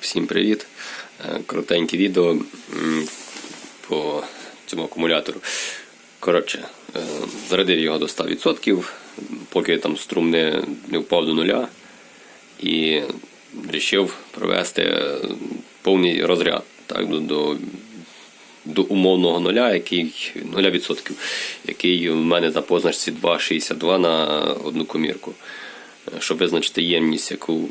Всім привіт! Е, Коротеньке відео по цьому акумулятору. Коротше, е, зарядив його до 100%, поки там струм не, не впав до нуля. І вирішив провести е, повний розряд так, до, до, до умовного нуля, який 0%, який у мене на позначці 2,62 на одну комірку. Щоб визначити ємність, яку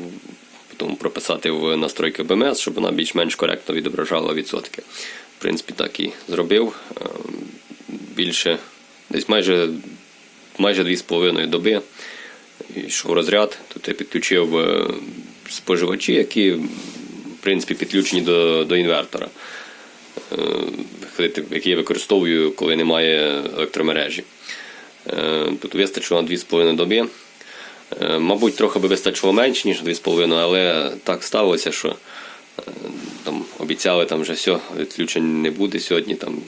потім прописати в настройки BMS, щоб вона більш-менш коректно відображала відсотки. В принципі, так і зробив. Е, Більше, десь майже, майже 2,5 доби йшов розряд. Тут я підключив е, споживачі, які в принципі підключені до, до інвертора, е, які я використовую, коли немає електромережі. Тут вистачило на 2,5 доби. Е, Мабуть, трохи би вистачило менше, ніж 2,5, але так сталося, що е, там обіцяли там вже все, відключень не буде сьогодні, там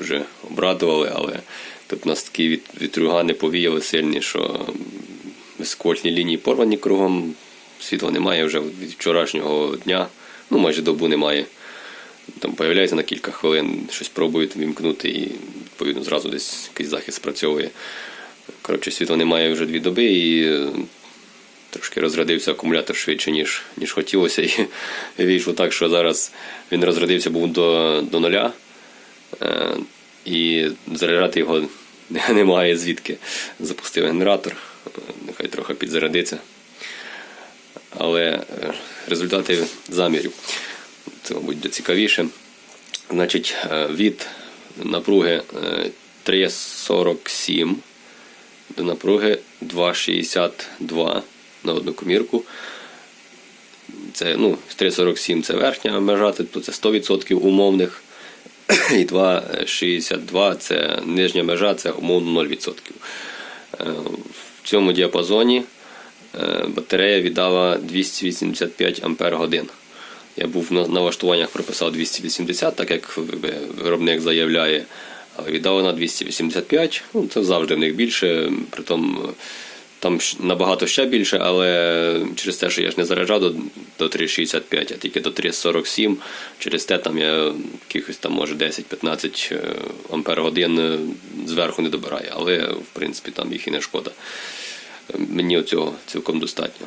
вже обрадували, але тут у нас такі від, вітругани повіяли сильні, що високовольтні лінії порвані кругом, світла немає вже від вчорашнього дня, ну майже добу немає. Там появляється на кілька хвилин, щось пробують вімкнути і відповідно зразу десь якийсь захист спрацьовує. Коротше, світла немає вже дві доби і е, трошки розрядився акумулятор швидше, ніж, ніж хотілося. І, вийшло так, що зараз він розрядився був до, до нуля. Е, і заряджати його немає звідки. Запустив генератор, нехай трохи підзарядиться. Але е, результати замірів. Це, мабуть, цікавіше. Значить, від напруги е, 3,47 до напруги 2,62 на одну комірку. Це ну, 3,47 це верхня межа, тобто це 100% умовних. І 2,62 це нижня межа, це умовно 0%. Е, В цьому діапазоні е, батарея віддала 285 Ампер годин. Я був на налаштуваннях прописав 280, так як виробник заявляє, але віддала на 285. Ну, це завжди в них більше. Притом там набагато ще більше, але через те, що я ж не заряджав до, до 3,65, а тільки до 3,47. Через те там я якихось там може 10-15 е, ампер годин е, зверху не добираю. Але в принципі там їх і не шкода. Е, Мені цього цілком достатньо.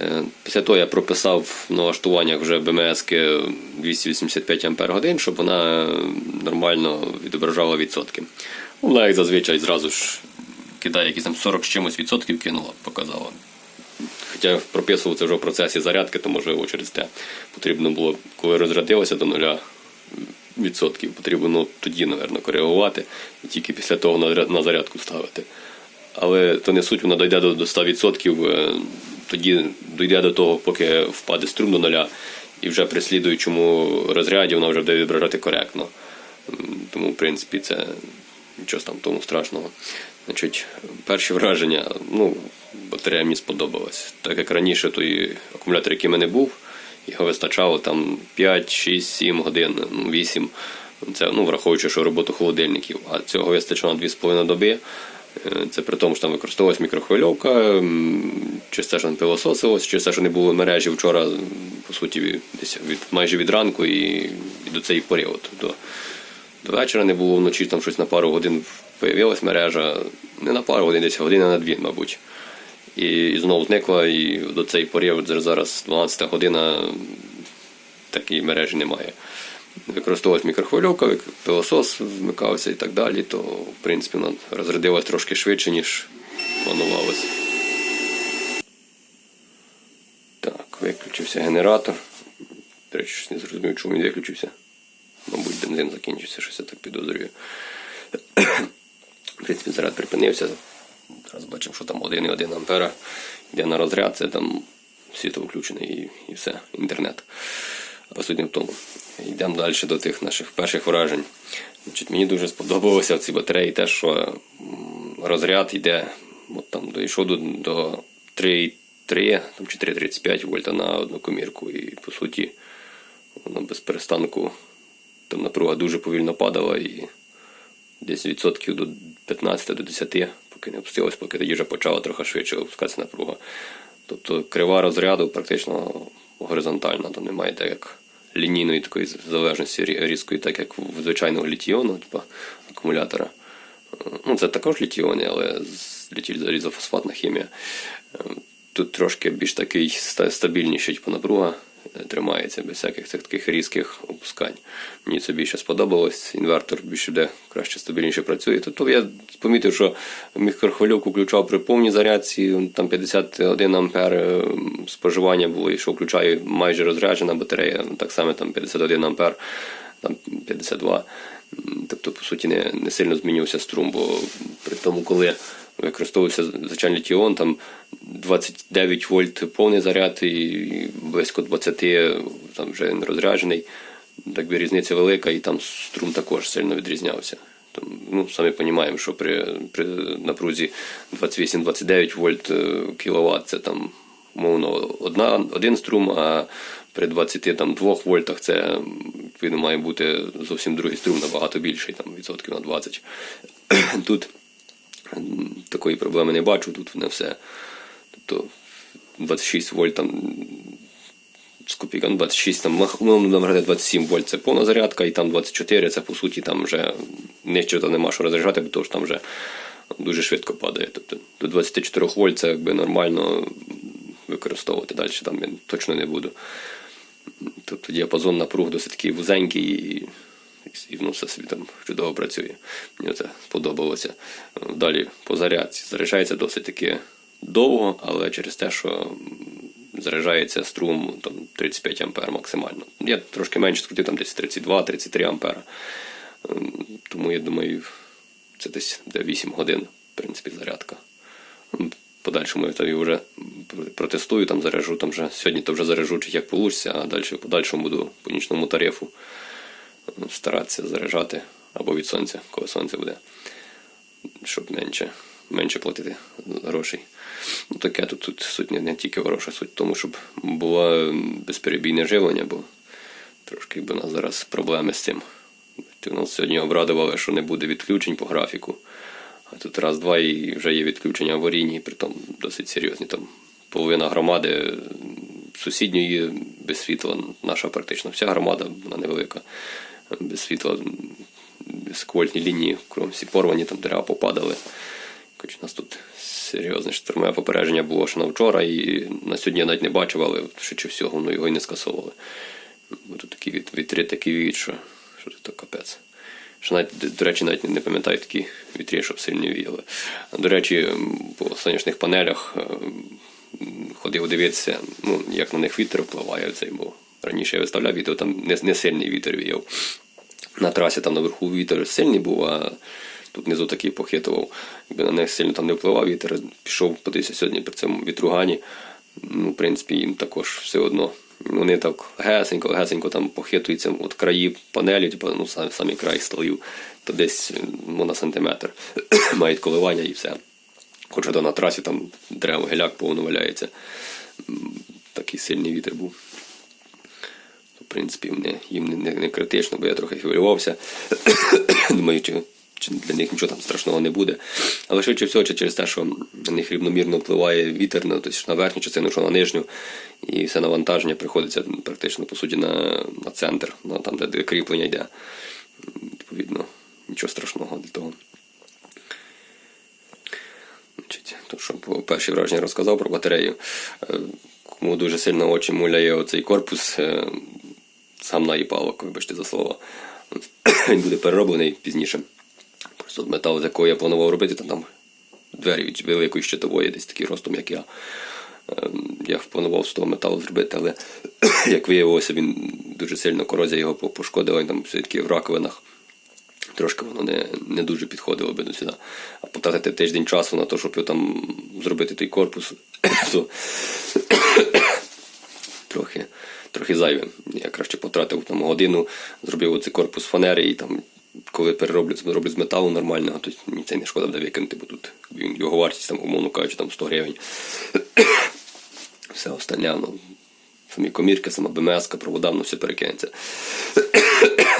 Е, Після того я прописав в налаштуваннях вже БМС 285 Ампер годин, щоб вона е, нормально відображала відсотки. Вона, як зазвичай, зразу ж кидає якісь там 40 з чимось відсотків, кинула, показала. Хоча прописував це вже в процесі зарядки, то можливо через те потрібно було, коли розрядилося до нуля відсотків, потрібно ну, тоді, напевно, коригувати і тільки після того на, зарядку ставити. Але то не суть, вона дойде до, до 100%, е, тоді дійде до того, поки впаде струм до нуля, і вже при слідуючому розряді вона вже буде відображати коректно. Тому, в принципі, це нічого там тому страшного. Значить, перші враження, ну, батарея мені сподобалась. Так як раніше той акумулятор, який в мене був, його вистачало там 5, 6, 7 годин, ну, 8. Це ну, враховуючи, що роботу холодильників. А цього вистачило на 2,5 доби. Е, Це при тому, що там використовувалась мікрохвильовка, через те, що не пилососилось, через те, що не було мережі вчора, по суті, десь від майже від ранку і, і до цієї пори. От, до, до вечора не було вночі, там щось на пару годин появилась мережа, не на пару годин, десь година на дві, мабуть. І, і знову зникла, і до цієї пори, от зараз 12 година, такої мережі немає. Використовувалась мікрохвильовка, пилосос вмикався і так далі, то в принципі вона розрядилась трошки швидше, ніж планувалося. Так, виключився генератор. До речі, не зрозумів, чому він виключився. Мабуть, бензин закінчився, щось я так підозрюю. В принципі, заряд припинився. Зараз бачимо, що там 1,1 ампера йде на розряд, це там світло включене і, і все, інтернет. Не в тому. Йдемо далі до тих наших перших вражень. Значить, мені дуже сподобалося в цій батареї те, що розряд йде, от там дійшов до, до 3,3 там, чи 3,35 вольта на одну комірку. І по суті, воно без перестанку там напруга дуже повільно падала і десь відсотків до 15 до 10, поки не опустилось, поки тоді вже почала трохи швидше опускатися напруга. Тобто крива розряду практично горизонтальна, там немає так як лінійної такої залежності різкої, так як в звичайного літіону, типу акумулятора. Ну, це також літіони, але різофосфатна хімія. Е, Тут трошки більш такий стабільніший типу, напруга тримається без всяких цих таких різких опускань. Мені це більше сподобалось. Інвертор більше де краще стабільніше працює. Тобто я помітив, що мікрохвильовку включав при повній зарядці, там 51 ампер е, споживання було, і що включаю майже розряджена батарея, так само там 51 ампер, там 52. Тобто, по суті, не, не сильно змінився струм, бо при тому, коли використовувався звичайний літіон, там 29 вольт повний заряд і близько 20 там вже не розряджений. Так би різниця велика, і там струм також сильно відрізнявся. Там, ну, самі розуміємо, що при, при напрузі 28-29 вольт кіловат це там умовно одна, один струм, а при 22 вольтах це відповідно має бути зовсім другий струм, набагато більший, там відсотків на 20. Тут такої проблеми не бачу, тут не все. Тобто 26 вольт там з копійками 26, там, мах- ну, наприклад, 27 вольт це повна зарядка, і там 24 це по суті там вже то нема що розряджати, бо ж там вже дуже швидко падає. Тобто до 24 вольт це якби нормально використовувати далі, там я точно не буду. Тобто діапазон напруг досить такий вузенький і воно все собі там чудово працює. Мені це сподобалося. Далі по зарядці. Заряджається досить таки довго, але через те, що заряджається струм там, 35 ампер максимально. Я трошки менше скрутив, там десь 32-33 ампера. Ем, Тому я думаю, це десь де 8 годин, в принципі, зарядка. Подальшому я тобі вже протестую, там заряжу, там вже сьогодні то вже заряжу, чи як вийде, а далі подальшому буду по нічному тарифу старатися заряджати або від сонця, коли сонце буде, щоб менше, менше платити грошей. Ну, таке тут, тут суть не, не тільки грошей, суть в тому, щоб було безперебійне живлення, бо трошки якби у нас зараз проблеми з цим. Ти нас сьогодні обрадували, що не буде відключень по графіку. А тут раз-два і вже є відключення аварійні, притом досить серйозні. Там половина громади сусідньої без світла, наша практично вся громада, вона невелика, без світла, м, сквольтні лінії, крім всі порвані, там дерева попадали. Хоч у нас тут серйозне штурмове попередження було ще на вчора, і на сьогодні я навіть не бачив, але швидше всього ну, його і не скасовували. Бо тут такі від, вітри такі віють, що, що це капець. Що навіть, до- речі, навіть не пам'ятаю такі вітрі, щоб сильно віяли. До речі, по сонячних панелях ходив дивитися, ну, як на них вітер впливає цей, бо раніше я виставляв відео, там не, не сильний вітер віяв. На трасі там наверху вітер сильний був, а тут внизу такий похитував. Якби на них сильно там не впливав вітер, пішов подивитися сьогодні при цьому вітругані. Ну, в принципі, їм також все одно. Вони так гесенько, гесенько там похитуються от краї панелі, типу, ну, самі, самі край столів, то десь ну, на сантиметр мають коливання і все. Хоча то на трасі там дерева геляк повно валяється. Такий сильний вітер був. Принципі, вони, їм не, не, не критично, бо я трохи хвилювався. Думаю, чи, чи для них нічого там страшного не буде. Але швидше всього, чи через те, що на них рівномірно впливає вітер на, тобто, на верхню частину, що на нижню, і все навантаження приходиться практично по суті на, на центр, на, там, де, кріплення йде. Відповідно, нічого страшного для того. То, що перші враження розказав про батарею. Е, Кому дуже сильно очі муляє оцей корпус, е, сам наїпалок, вибачте за слово. Він буде перероблений пізніше. Просто метал, з якого я планував робити, там, там двері від великої щитової, десь такий ростом, як я. Ем, Я планував з того металу зробити, але як виявилося, він дуже сильно корозія його пошкодила, він там все-таки в раковинах. Трошки воно не, не дуже підходило би до сюди. А потратити тиждень часу на те, щоб там зробити той корпус, то трохи, трохи зайве. Я краще потратив там годину, зробив оцей корпус фанери і там, коли перероблю зроблю з металу нормального, то мені це не шкода буде викинути, бо тут його вартість, там, умовно кажучи, там 100 гривень. Все остальне, ну, самі комірки, сама БМС, провода, ну все перекинеться.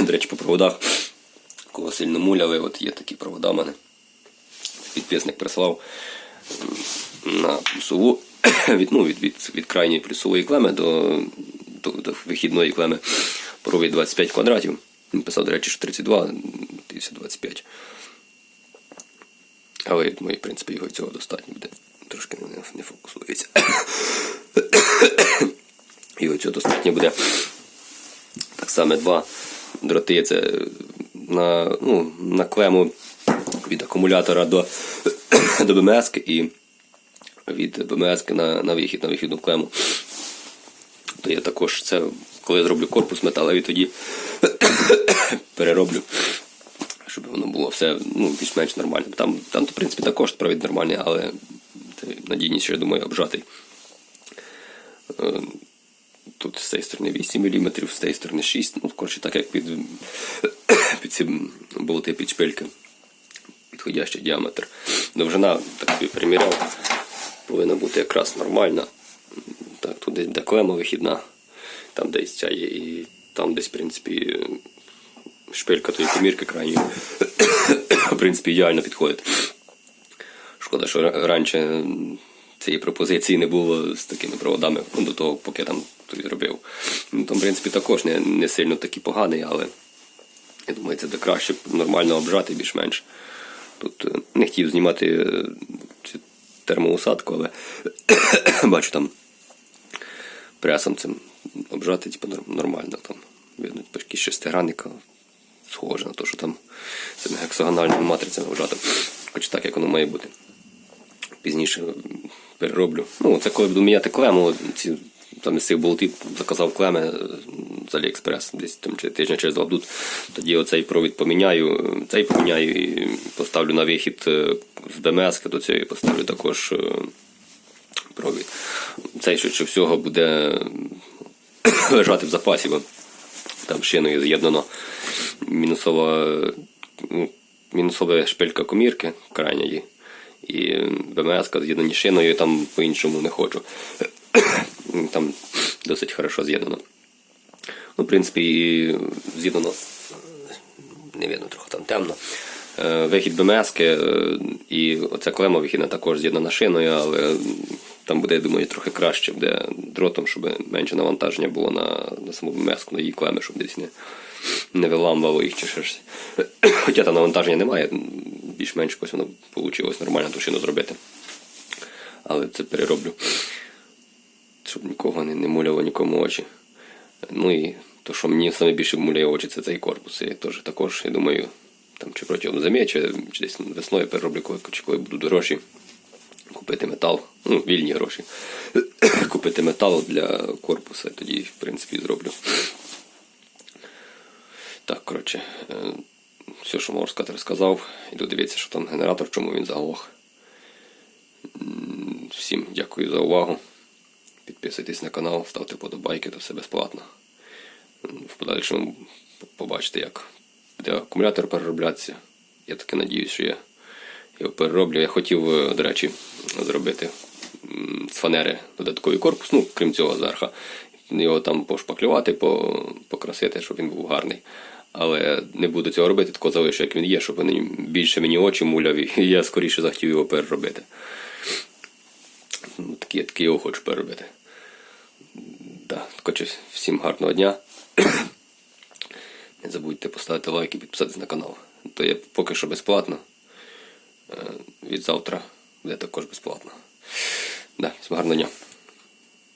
До речі, по проводах, кого сильно муляли, от є такі провода в мене. Підписник прислав на плюсову від, ну, від, від, від крайньої плюсової клеми до вихідної клеми провід 25 квадратів. Він писав, до речі, що 32, 25. Але в принципі, його цього достатньо буде. Трошки не, не фокусується. Його цього достатньо буде. Так само два дроти це на, ну, на клему від акумулятора до, до БМС і від БМС на, на вихід, на вихідну клему. То я також це, коли я зроблю корпус металевий, тоді перероблю, щоб воно було все ну, більш-менш нормально. Там, там, в принципі, також провід нормальний, але надійніше, я думаю, обжатий. Е, Тут з цієї сторони 8 мм, з цієї сторони 6 Ну, коротше, так як під, під ці болти під шпильки. Підходящий діаметр. Довжина, так собі переміряв, повинна бути якраз нормальна. Так, десь де клема вихідна, там десь ця є, і там десь, в принципі, шпилька тої комірки крайньої. В принципі, ідеально підходить. Шкода, що раніше цієї пропозиції не було з такими проводами ну, до того, поки там той зробив. Ну, там, в принципі, також не, не сильно такий поганий, але я думаю, це буде краще нормально обжати більш-менш. Тут е, не хотів знімати е, цю термоусадку, але бачу там пресом цим обжати, типу, нормально там. Видно, якісь шестигранника схоже на те, що там цими гексагональними матрицями обжато. Хоч так, як воно має бути. Пізніше перероблю. Ну, це коли буду міняти клему, ці там із цих болтів заказав клеми е, з Аліекспрес, десь там тижня через два будуть. Тоді оцей провід поміняю, е, цей поміняю і поставлю на вихід е, з БМС до цієї поставлю також провід. Цей швидше всього буде лежати в запасі, бо там шиною з'єднано мінусова, ну, мінусова шпилька комірки крайньої. І БМС з'єднані шиною, там по-іншому не хочу. Там досить хорошо з'єднано. Ну, в принципі, і з'єднано. Не видно, трохи там темно. Е, Вихід БМС і оця клема вихідна також з'єднана шиною, але там буде, я думаю, трохи краще буде дротом, щоб менше навантаження було на, на саму БМС, на її клеми, щоб десь не, не виламувало їх чи щось. Хоча там навантаження немає, більш-менш якось воно вийшло нормально ту зробити. Але це перероблю щоб нікого не, не муляло нікому очі. Ну і то, що мені саме більше муляє очі, це цей корпус. І теж також, я думаю, там чи протягом зими, чи, чи десь весною перероблю, коли, коли будуть гроші. Купити метал, ну, вільні гроші. Купити метал для корпуса, тоді, в принципі, зроблю. Так, коротше, е, все, що можу сказати, розказав. Іду дивитися, що там генератор, чому він заглох. Всім дякую за увагу. Підписуйтесь на канал, ставте подобайки, то все безплатно. В подальшому побачите, як буде акумулятор перероблятися. Я таки надіюсь, що я його перероблю. Я хотів, е, до речі, зробити з фанери додатковий корпус, ну, крім цього, зверха. Його там пошпаклювати, покрасити, щоб він був гарний. Але не буду цього робити, тако залишу, як він є, щоб він більше мені очі муляв, і я скоріше захотів його переробити. Ну, Такі, такі його хочу переробити. Да, коротше, всім гарного дня. Не забудьте поставити лайк і підписатись на канал. То є поки що безплатно. Е, Від завтра буде також безплатно. Да, всім гарного дня.